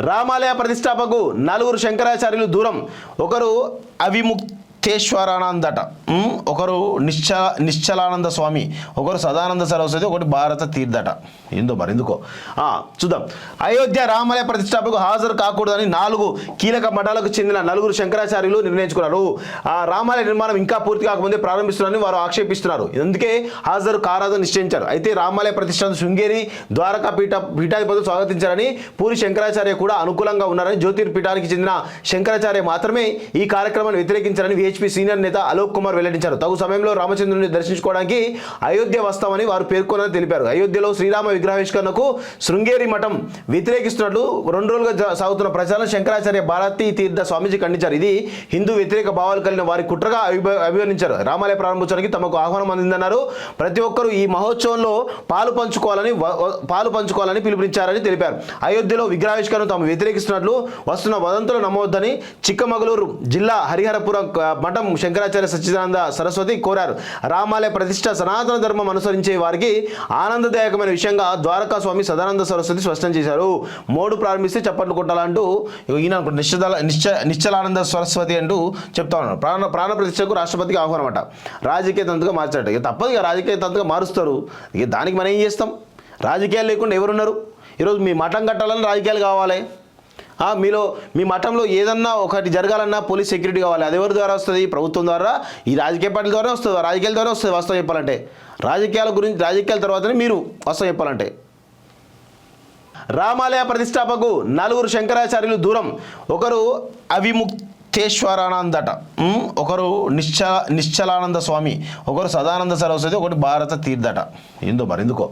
రామాలయ ప్రతిష్టాపకు నలుగురు శంకరాచార్యులు దూరం. ఒకరు అవిముక్తేశ్వరానందట నిత్యేశ్వరానందట ఒకరు నిశ్చల నిశ్చలానంద స్వామి ఒకరు సదానంద సరస్వతి ఒకటి భారత తీర్థట. ఏందో మరి ఎందుకో? చూద్దాం. అయోధ్య రామాలయ ప్రతిష్టాపకు హాజరు కాకూడదని నాలుగు కీలక మఠాలకు చెందిన నలుగురు శంకరాచార్యులు నిర్ణయించుకున్నారు. ఆ రామాలయ నిర్మాణం ఇంకా పూర్తి కాకముందే ప్రారంభిస్తున్నారని వారు ఆక్షేపిస్తున్నారు. అందుకే హాజరు కారాదని నిశ్చయించారు. అయితే రామాలయ ప్రతిష్టాన శృంగేరి ద్వారకా పీఠ పీఠాధిపతులు స్వాగతించారని పూరి శంకరాచార్య కూడా అనుకూలంగా ఉన్నారని జ్యోతిర్పీఠానికి చెందిన శంకరాచార్య మాత్రమే ఈ కార్యక్రమాన్ని వ్యతిరేకించారని బీజేపీ సీనియర్ నేత అలోక్ కుమార్ వెల్లడించారు. తగు సమయంలో రామచంద్రుని దర్శించుకోవడానికి అయోధ్య వస్తామని వారు పేర్కొనని తెలిపారు. అయోధ్యలో శ్రీరామ విగ్రహావిష్కరణకు శృంగేరి మఠం వ్యతిరేకిస్తున్నట్లు రెండు రోజులుగా సాగుతున్న ప్రచారం శంకరాచార్య భారతీ తీర్థ స్వామీజీ ఖండించారు. ఇది హిందూ వ్యతిరేక భావాలు కలిగిన వారి కుట్రగా అభివర్ణించారు. రామాలయ ప్రారంభించడానికి తమకు ఆహ్వానం అందిందన్నారు. ప్రతి ఒక్కరూ ఈ మహోత్సవంలో పాలు పంచుకోవాలని పాలు పంచుకోవాలని పిలుపునిచ్చారని తెలిపారు. అయోధ్యలో విగ్రహావిష్కరణ తాము వ్యతిరేకిస్తున్నట్లు వస్తున్న వదంతులు నమ్మవద్దని చిక్కమగళూరు జిల్లా హరిహరపురం మఠం శంకరాచార్య సచ్చిదానంద సరస్వతి కోరారు. రామాలయ ప్రతిష్ట సనాతన ధర్మం అనుసరించే వారికి ఆనందదాయకమైన విషయంగా ద్వారకా స్వామి సదానంద సరస్వతి స్పష్టం చేశారు. మోడు ప్రారంభిస్తే చప్పట్లు కొట్టాలంటూ ఈయన నిశ్చల నిశ్చ నిశ్చలానంద సరస్వతి అంటూ చెప్తా ఉన్నారు. ప్రాణ ప్రాణ ప్రతిష్టకు రాష్ట్రపతికి ఆహ్వానం అట రాజకీయ తంతుగా మార్చాడు ఇక తప్పదు ఇక రాజకీయ తంతుగా మారుస్తారు. ఇక దానికి మనం ఏం చేస్తాం? రాజకీయాలు లేకుండా ఎవరున్నారు? ఈరోజు మీ మఠం కట్టాలని రాజకీయాలు కావాలి. మీలో మీ మఠంలో ఏదన్నా ఒకటి జరగాలన్నా పోలీస్ సెక్యూరిటీ కావాలి. అది ఎవరి ద్వారా వస్తుంది? ప్రభుత్వం ద్వారా? ఈ రాజకీయ పార్టీల ద్వారా వస్తుంది? రాజకీయాల ద్వారా వస్తుంది వాస్తవం చెప్పాలంటే. రాజకీయాల గురించి రాజకీయాల తర్వాతనే మీరు వాస్తవం చెప్పాలంటే. రామాలయ ప్రతిష్టాపకు నలుగురు శంకరాచార్యులు దూరం. ఒకరు అవిముక్తేశ్వరానందట ఉమ్, ఒకరు నిశ్చల నిశ్చలానంద స్వామి ఒకరు సదానంద సరస్వతి ఒకటి భారత తీర్థట. ఏందో మరి ఎందుకో?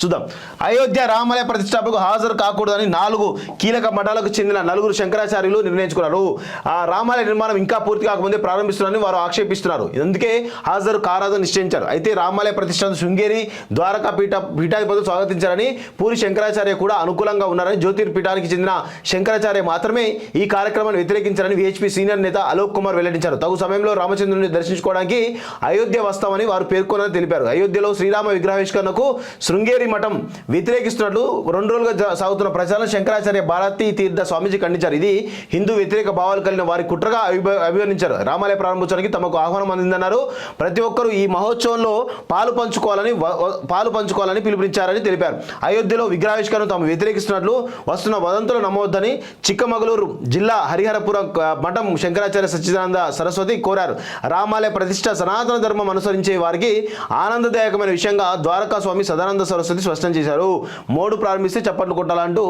చూద్దాం. అయోధ్య రామాలయ ప్రతిష్టాపకు హాజరు కాకూడదని నాలుగు కీలక మఠాలకు చెందిన నలుగురు శంకరాచార్యులు నిర్ణయించుకున్నారు. ఆ రామాలయ నిర్మాణం ఇంకా పూర్తి కాకముందే ప్రారంభిస్తున్నారని వారు ఆక్షేపిస్తున్నారు. అందుకే హాజరు కారాదని నిశ్చయించారు. అయితే రామాలయ ప్రతిష్టాన శృంగేరి ద్వారకా పీఠ పీఠాధిపతులు స్వాగతించారని పూరి శంకరాచార్య కూడా అనుకూలంగా ఉన్నారని జ్యోతిర్పీఠానికి చెందిన శంకరాచార్య మాత్రమే ఈ కార్యక్రమాన్ని వ్యతిరేకించారని విహెచ్పి సీనియర్ నేత అలోక్ కుమార్ వెల్లడించారు. తగు సమయంలో రామచంద్రుని దర్శించుకోవడానికి అయోధ్య వస్తామని వారు పేర్కొన్నారని తెలిపారు. అయోధ్యలో శ్రీరామ విగ్రహావిష్కరణకు శృంగేరి మఠం వ్యతిరేకిస్తున్నట్లు రెండు రోజులుగా సాగుతున్న ప్రచారం శంకరాచార్య భారతీ తీర్థ స్వామీజీ ఖండించారు. ఇది హిందూ వ్యతిరేక భావాలు కలిగిన వారి కుట్రగా అభివర్ణించారు. రామాలయ ప్రారంభించడానికి తమకు ఆహ్వానం అందిందన్నారు. ప్రతి ఒక్కరూ ఈ మహోత్సవంలో పాలు పంచుకోవాలని పాలు పంచుకోవాలని పిలుపునిచ్చారని తెలిపారు. అయోధ్యలో విగ్రహావిష్కరణ తాము వ్యతిరేకిస్తున్నట్లు వస్తున్న వదంతులు నమ్మవద్దని చిక్కమగళూరు జిల్లా హరిహరపురం మఠం శంకరాచార్య సచ్చిదానంద సరస్వతి కోరారు. రామాలయ ప్రతిష్ట సనాతన ధర్మం అనుసరించే వారికి ఆనందదాయకమైన విషయంగా ద్వారకా స్వామి సదానంద సరస్వతి స్పష్టం చేశారు. మోడు ప్రారంభిస్తే చప్పట్లు కొట్టాలంటూ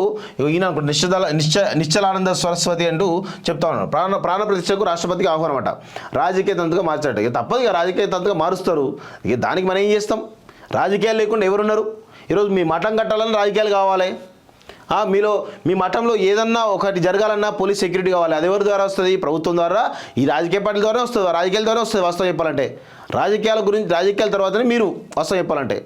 ఈయన నిశ్చల నిశ్చ నిశ్చలానంద సరస్వతి అంటూ చెప్తా ఉన్నారు. ప్రాణ ప్రాణ ప్రతిష్టకు రాష్ట్రపతికి ఆహ్వానం అట రాజకీయ తంతుగా మార్చాడు ఇక తప్పదు ఇక రాజకీయ తంతుగా మారుస్తారు. ఇక దానికి మనం ఏం చేస్తాం? రాజకీయాలు లేకుండా ఎవరున్నారు? ఈరోజు మీ మఠం కట్టాలని రాజకీయాలు కావాలి. మీలో మీ మఠంలో ఏదన్నా ఒకటి జరగాలన్నా పోలీస్ సెక్యూరిటీ కావాలి. అది ఎవరి ద్వారా వస్తుంది? ప్రభుత్వం ద్వారా? ఈ రాజకీయ పార్టీల ద్వారా వస్తుంది? రాజకీయాల ద్వారా వస్తుంది వాస్తవం చెప్పాలంటే. రాజకీయాల గురించి రాజకీయాల తర్వాతనే మీరు వాస్తవం చెప్పాలంటే.